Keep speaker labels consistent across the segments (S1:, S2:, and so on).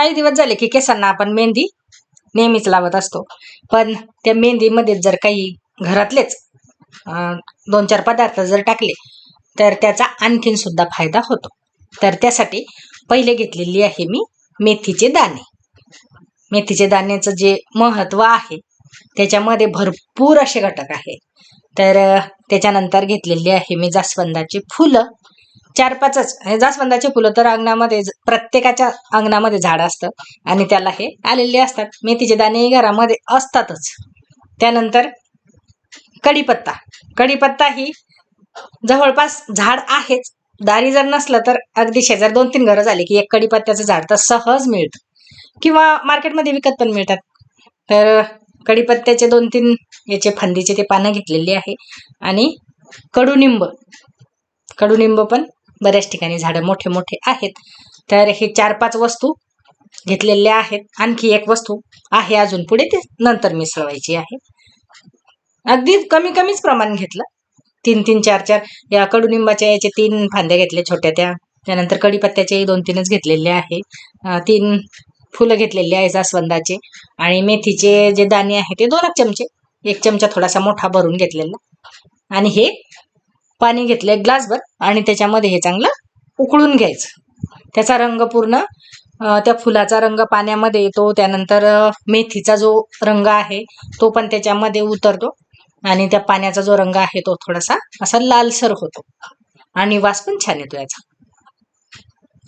S1: काही दिवस झाले की केसांना आपण मेहंदी नेहमीच लावत असतो. पण त्या मेहंदीमध्ये जर काही घरातलेच दोन चार पदार्थ जर टाकले तर त्याचा आणखीन सुद्धा फायदा होतो. तर त्यासाठी पहिले घेतलेली आहे मी मेथीचे दाणे. मेथीचे दाण्याचं जे महत्त्व आहे त्याच्यामध्ये भरपूर असे घटक आहे तर त्याच्यानंतर घेतलेली आहे मी जास्वंदाची फुलं. चार पाचच हे जास्वंदाचे फुलं तर अंगणामध्ये प्रत्येकाच्या अंगणामध्ये झाड असतं आणि त्याला हे आलेले असतात. मेथीचे दाणे घरामध्ये असतातच. त्यानंतर कढीपत्ता. कढीपत्ता ही जवळपास झाड आहेच. दारी जर नसलं तर अगदी शेजार दोन तीन घरं झाली की एक कढीपत्त्याचं झाड तर सहज मिळतं. किंवा मार्केटमध्ये विकत पण मिळतात. तर कढीपत्त्याचे दोन तीन याचे फांदीचे ते पानं घेतलेली आहे. आणि कडुनिंब. कडुनिंब पण बऱ्याच ठिकाणी झाडं मोठे मोठे आहेत. तर हे चार पाच वस्तू घेतलेल्या आहेत. आणखी एक वस्तू आहे अजून पुढे ते नंतर मिसळवायची आहे. अगदी कमी कमीच प्रमाण घेतलं. तीन तीन चार चार. या कडुनिंबाच्या याचे तीन फांद्या घेतल्या छोट्या त्या. त्यानंतर कडीपत्त्याचे दोन तीनच घेतलेले आहे. तीन फुलं घेतलेली आहे जास्वंदाचे. आणि मेथीचे जे दाणे आहे ते दोनच चमचे. एक चमचा थोडासा मोठा भरून घेतलेला. आणि हे पाणी घेतलं एक ग्लासभर आणि त्याच्यामध्ये हे चांगलं उकळून घ्यायचं. त्याचा रंग पूर्ण त्या फुलाचा रंग पाण्यामध्ये येतो त्यानंतर मेथीचा जो रंग आहे तो पण त्याच्यामध्ये उतरतो आणि त्या पाण्याचा जो रंग आहे तो थोडासा असा लालसर होतो. आणि वास पण छान येतो याचा.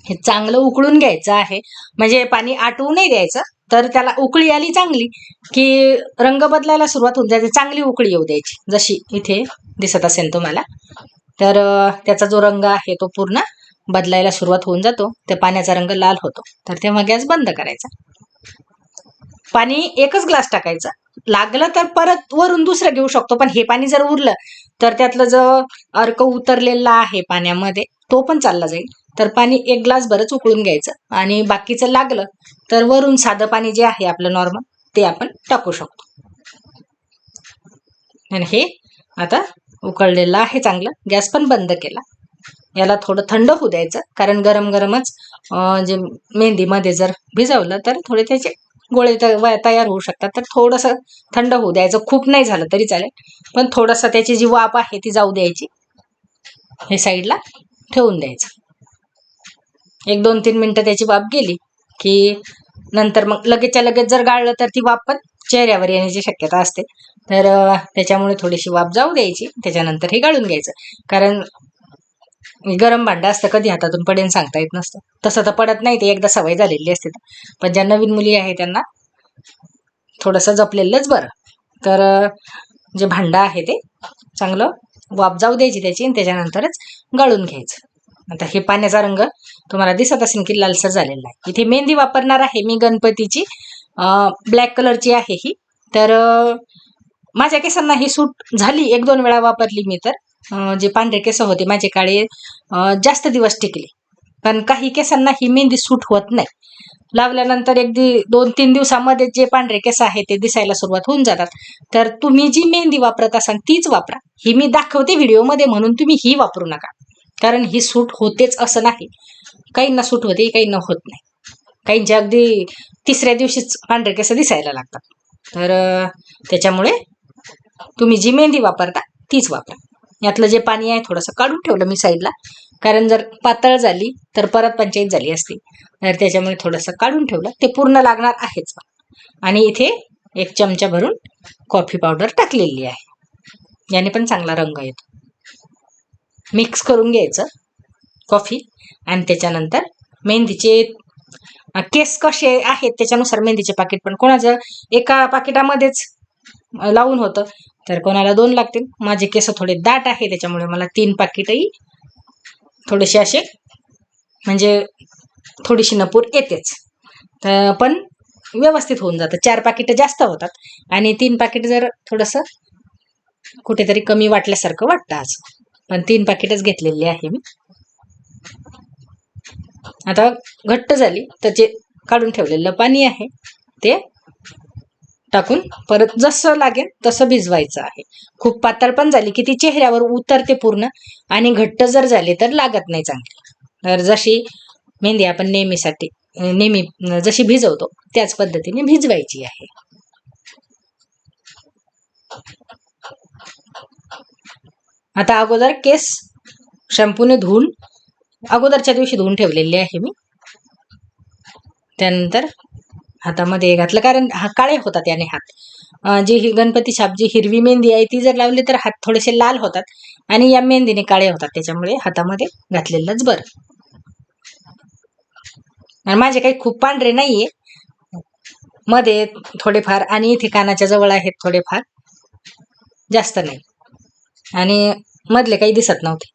S1: हे चांगलं उकळून घ्यायचं आहे. म्हणजे पाणी आटवू नाही द्यायचं तर त्याला उकळी आली चांगली की रंग बदलायला सुरुवात होऊन जाते. चांगली उकळी येऊ द्यायची जशी इथे दिसत असेल तुम्हाला. तर त्याचा जो रंग आहे तो पूर्ण बदलायला सुरुवात होऊन जातो. त्या पाण्याचा रंग लाल होतो. तर तेव्हा गॅस बंद करायचा. पाणी एकच ग्लास टाकायचा. लागलं तर परत वरून दुसरं घेऊ शकतो पण हे पाणी जर उरलं तर त्यातलं जो अर्क उतरलेला आहे पाण्यामध्ये तो पण चालला जाईल. तर पाणी एक ग्लास बरंच उकळून घ्यायचं आणि बाकीचं लागलं तर वरून साधं पाणी जे आहे आपलं नॉर्मल ते आपण टाकू शकतो. आणि हे आता उकळलेलं आहे चांगलं. गॅस पण बंद केला. याला थोडं थंड होऊ द्यायचं कारण गरम गरमच जे मेहंदीमध्ये जर भिजवलं तर थोडे त्याचे गोळे तयार होऊ शकतात. तर थोडंसं थंड होऊ द्यायचं खूप नाही झालं तरी चालेल. पण थोडंसं त्याची जी वाफ आहे ती जाऊ द्यायची. हे साईडला ठेवून द्यायचं. एक दोन तीन मिनिटं त्याची वाफ गेली की नंतर मग लगेचच्या लगेच जर गाळलं तर ती वाफ पण चेहऱ्यावर येण्याची शक्यता असते. तर त्याच्यामुळे थोडीशी वाफ जाऊ द्यायची. त्याच्यानंतर हे गाळून घ्यायचं. कारण गरम भांडं असतं कधी हातातून पडेन सांगता येत नसतं. तसं तर पडत नाही ते एकदा सवय झालेली असते तर. पण ज्या नवीन मुली आहे त्यांना थोडंसं जपलेलंच बरं. तर जे भांडं आहे ते चांगलं वाफ जाऊ द्यायची त्याची आणि त्याच्यानंतरच गाळून घ्यायचं. आता हे पाण्याचा रंग तुम्हाला दिसत असेल की लालसर झालेला आहे. इथे मेहंदी वापरणार आहे मी गणपतीची. ब्लॅक कलरची आहे ही. तर माझ्या केसांना ही सूट झाली. एक दोन वेळा वापरली मी तर. जे पांढरे केस होते माझे काळे जास्त दिवस टिकले. पण काही केसांना ही मेहंदी सूट होत नाही. लावल्यानंतर अगदी दोन तीन दिवसामध्ये जे पांढरे केस आहे ते दिसायला सुरुवात होऊन जातात. तर तुम्ही जी मेहंदी वापरत असाल तीच वापरा. ही मी दाखवते व्हिडिओमध्ये म्हणून तुम्ही ही वापरू नका. कारण ही सूट होतेच असं नाही. काहींना सूट होते काहींना होत नाही. काहींच्या अगदी तिसऱ्या दिवशीच पांढरे केस दिसायला लागतात. तर त्याच्यामुळे तुम्ही जी मेहंदी वापरता तीच वापरा. यातलं जे पाणी आहे थोडंसं काढून ठेवलं मी साईडला कारण जर पातळ झाली तर परत पंचायत झाली असती. तर त्याच्यामुळे थोडंसं काढून ठेवलं. ते पूर्ण लागणार आहेच. आणि इथे एक चमचा भरून कॉफी पावडर टाकलेली आहे. याने पण चांगला रंग येतो. मिक्स करून घ्यायचं कॉफी आणि त्याच्यानंतर मेहंदीचे केस कसे आहेत त्याच्यानुसार मेहंदीचे पाकिट पण कोणाचं? एका पाकिटामध्येच लावून होतं. तर कोणाला दोन लागतील? माझे केस थोडे दाट आहे त्याच्यामुळे मला तीन पाकिटही थोडेसे असे म्हणजे थोडीशी नपूर येतेच. तर पण व्यवस्थित होऊन जातं. चार पाकिटं जास्त होतात. आणि तीन पाकिट जर थोडंसं कुठेतरी कमी वाटल्यासारखं वाटतं आज. पण तीन पाकिटच घेतलेली आहे मी. आता घट्ट झाली तर जे काढून ठेवलेलं पाणी आहे ते टाकून परत जसं लागेल तसं भिजवायचं आहे. खूप पातळ पण झाली की ती चेहऱ्यावर उतरते पूर्ण आणि घट्ट जर झाली तर लागत नाही चांगली. तर जशी मेहंदी आपण नेहमीसाठी नेहमी जशी भिजवतो त्याच पद्धतीने भिजवायची आहे. आता अगोदर केस शॅम्पूने धुवून अगोदरच्या दिवशी धुवून ठेवलेले आहे मी. त्यानंतर हातामध्ये घातलं कारण हा काळे होतात याने हात. जी ही गणपती छाप जी हिरवी मेहंदी आहे ती जर लावली तर हात थोडेसे लाल होतात आणि या मेहंदीने काळे होतात. त्याच्यामुळे हातामध्ये घातलेलंच बरं. आणि माझे काही खूप पांढरे नाहीये. मध्ये थोडेफार आणि इथे कानाच्या जवळ आहेत थोडेफार. जास्त नाही. आणि मधले काही दिसत नव्हते.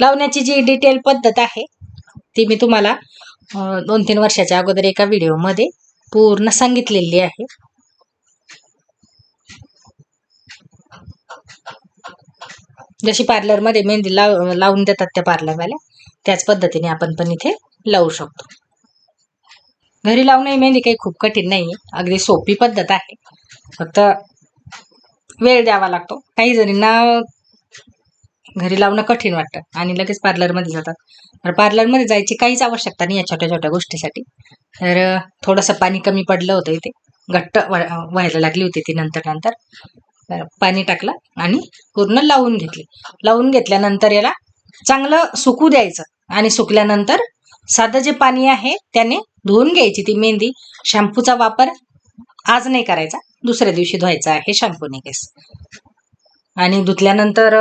S1: लावण्याची जी डिटेल पद्धत आहे ती मी तुम्हाला दोन तीन वर्षाच्या अगोदर एका व्हिडिओमध्ये पूर्ण सांगितलेली आहे. जशी पार्लरमध्ये मेहंदी लाव लावून देतात त्या पार्लरवाल्या त्याच पद्धतीने आपण पण इथे लावू शकतो. घरी लावणे मेहंदी काही खूप कठीण नाही अगदी सोपी पद्धत आहे. फक्त वेळ द्यावा लागतो. काही जणींना घरी लावणं कठीण वाटतं आणि लगेच पार्लरमध्ये जातात. तर पार्लरमध्ये जायची काहीच आवश्यकता नाही या छोट्या छोट्या गोष्टीसाठी. तर थोडंसं पाणी कमी पडलं होतं इथे. घट्ट व्हायला लागली होती ती नंतर नंतर. तर पाणी टाकलं आणि पूर्ण लावून घेतली. लावून घेतल्यानंतर याला चांगलं सुकू द्यायचं आणि सुकल्यानंतर साधं जे पाणी आहे त्याने धुवून घ्यायची ती मेहंदी. शॅम्पूचा वापर आज नाही करायचा दुसऱ्या दिवशी धुवायचा आहे शॅम्पूने केस आणि धुतल्यानंतर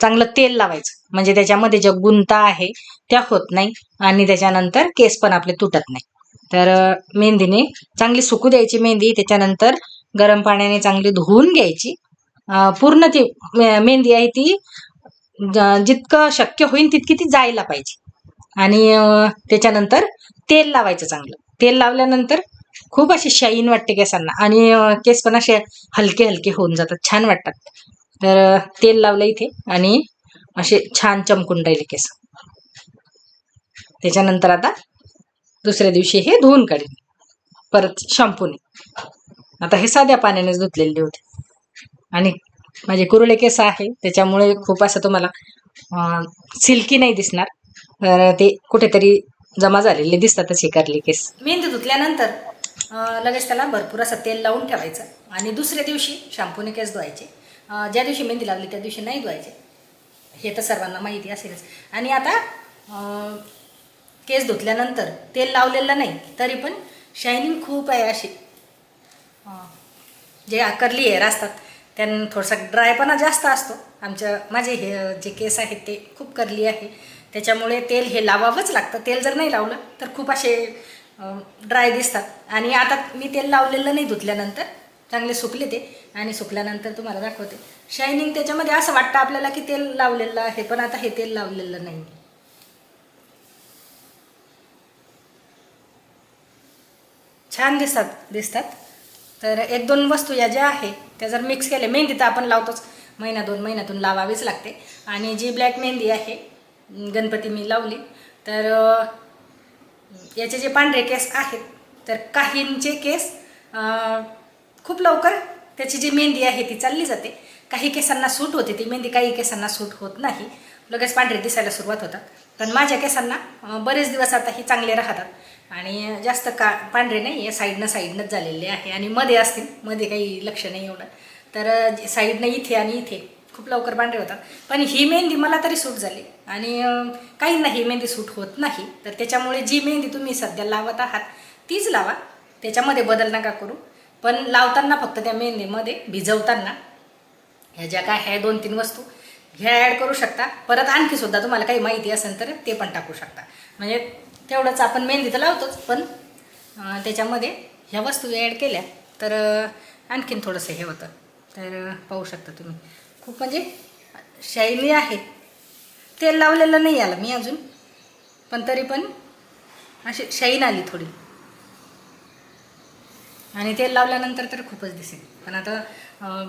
S1: चांगलं तेल लावायचं. म्हणजे त्याच्यामध्ये ज्या गुंता आहे त्या होत नाही आणि त्याच्यानंतर केस पण आपले तुटत नाही. तर मेहंदीने चांगली सुकू द्यायची मेहंदी त्याच्यानंतर गरम पाण्याने चांगली धुवून घ्यायची. पूर्ण ती मेहंदी आहे ती जितकं शक्य होईल तितकी ती जायला पाहिजे. आणि त्याच्यानंतर तेल लावायचं चांगलं. तेल लावल्यानंतर खूप अशी शाईन वाटते केसांना. आणि केस पण असे हलके हलके होऊन जातात. छान वाटतात. तर तेल लावलं इथे आणि असे छान चमकून राहिले केस. त्याच्यानंतर आता दुसऱ्या दिवशी हे धुवून काढेल परत शॅम्पूने आता हे साध्या पाण्यानेच धुतलेले होते. आणि माझे कुरुळे केस आहे त्याच्यामुळे खूप असं तुम्हाला सिल्की नाही दिसणार. तर ते कुठेतरी जमा झालेले दिसतातच हे करले केस. मेहंदी धुतल्यानंतर लगेच त्याला भरपूर असं तेल लावून ठेवायचं. आणि दुसऱ्या दिवशी शॅम्पूने केस धुवायचे. ज्या दिवशी मेहंदी लावली त्या दिवशी नाही धुवायचे. हे तर सर्वांना माहिती असेलच. आणि आता केस धुतल्यानंतर तेल लावलेलं नाही तरी पण शायनिंग खूप आहे अशी. जे करली हेअर असतात त्यांना थोडासा ड्रायपणा जास्त असतो. आमच्या माझे हे जे केस आहेत ते खूप करली आहे. त्याच्यामुळे तेल हे लावावंच लागतं. तेल जर नाही लावलं तर खूप असे ड्राय दिसतात. आणि आता मी तेल लावलेलं नाही धुतल्यानंतर चांगले सुकले ते आणि सुकल्यानंतर तुम्हाला दाखवते. शायनिंग त्याच्यामध्ये असं वाटतं आपल्याला की तेल लावलेलं आहे पण आता हे तेल लावलेलं नाही. छान दिसतात दिसतात. तर एक दोन वस्तू या ज्या आहे त्या जर मिक्स केल्या मेहंदी तर आपण लावतोच. महिना दोन महिन्यातून लावावीच लागते. आणि जी ब्लॅक मेहंदी आहे गणपती मी लावली तर याचे जे पांढरे केस आहेत तर काहींचे केस खूप लवकर त्याची जी मेहंदी आहे ती चालली जाते. काही केसांना सूट होते ती मेहंदी काही केसांना सूट होत नाही. लगेच पांढरे दिसायला सुरुवात होतात. पण माझ्या केसांना बरेच दिवस आता ही चांगले राहतात. आणि जास्त का पांढरे नाही आहे साईडनं साईडनंच झालेले आहे. आणि मध्ये असतील मध्ये काही लक्ष नाही एवढं. तर साईडनं इथे आणि इथे खूप लवकर पांढरे होतात. पण ही मेहंदी मला तरी सूट झाली. आणि काही काहींना ही मेहंदी सूट होत नाही. तर त्याच्यामुळे जी मेहंदी तुम्ही सध्या लावत आहात तीच लावा. त्याच्यामध्ये बदल नका करू. पण लावताना फक्त त्या मेहंदीमध्ये भिजवताना ह्या ज्या काय ह्या दोन तीन वस्तू ह्या ॲड करू शकता. परत आणखी सुद्धा तुम्हाला काही माहिती असेल तर ते पण टाकू शकता. म्हणजे तेवढंच आपण मेहंदी तर लावतोच पण त्याच्यामध्ये ह्या वस्तू ॲड केल्या तर आणखीन थोडंसं हे होतं. तर पाहू शकता तुम्ही. खूप म्हणजे शायनी आहे. तेल लावलेलं नाही आलं मी अजून पण तरी पण अशी शाईन आली थोडी. आणि तेल लावल्यानंतर तर खूपच दिसेल. पण आता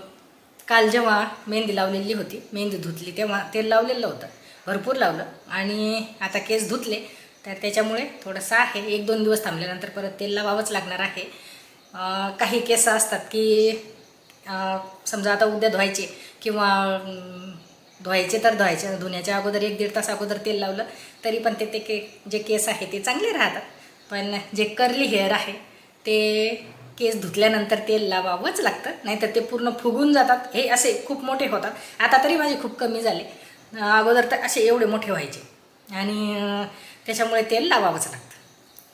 S1: काल जेव्हा मेहंदी लावलेली होती मेहंदी धुतली तेव्हा तेल लावलेलं होतं. भरपूर लावलं आणि आता केस धुतले तर त्याच्यामुळे थोडंसं आहे. एक दोन दिवस थांबल्यानंतर परत तेल लावावंच लागणार आहे. काही केस असतात की समजा आता उद्या धुवायचे किंवा धुवायचे तर धुवायचे. धुण्याच्या अगोदर एक दीड तास अगोदर तेल लावलं तरी पण ते ते के जे केस आहे ते चांगले राहतात. पण जे कर्ली हेअर आहे ते केस धुतल्यानंतर तेल लावावंच लागतं नाहीतर ते पूर्ण फुगून जातात. हे असे खूप मोठे होतात. आता तरी माझे खूप कमी झाले. अगोदर तर असे एवढे मोठे व्हायचे. आणि त्याच्यामुळे तेल लावावंच लागतं.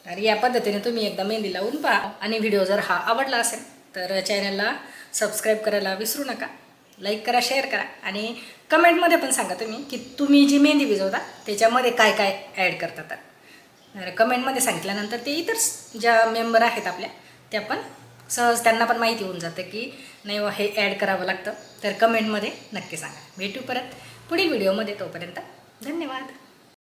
S1: तर या पद्धतीने तुम्ही एकदा मेहंदी लावून पहा. आणि व्हिडिओ जर हा आवडला असेल तर चॅनलला सबस्क्राईब करायला विसरू नका. लाईक करा शेअर करा. आणि कमेंटमध्ये पण सांगा तुम्ही की तुम्ही जी मेहंदी भिजवता त्याच्यामध्ये काय काय ॲड करता तर कमेंटमध्ये सांगितल्यानंतर ते इतर ज्या मेंबर आहेत आपल्या ते पण. सहज त्यांना पण माहिती होऊन जातं की नाही बुवा हे ॲड करावं लागतं. तर कमेंटमध्ये नक्की सांगा. भेटू परत पुढील व्हिडिओमध्ये तोपर्यंत धन्यवाद.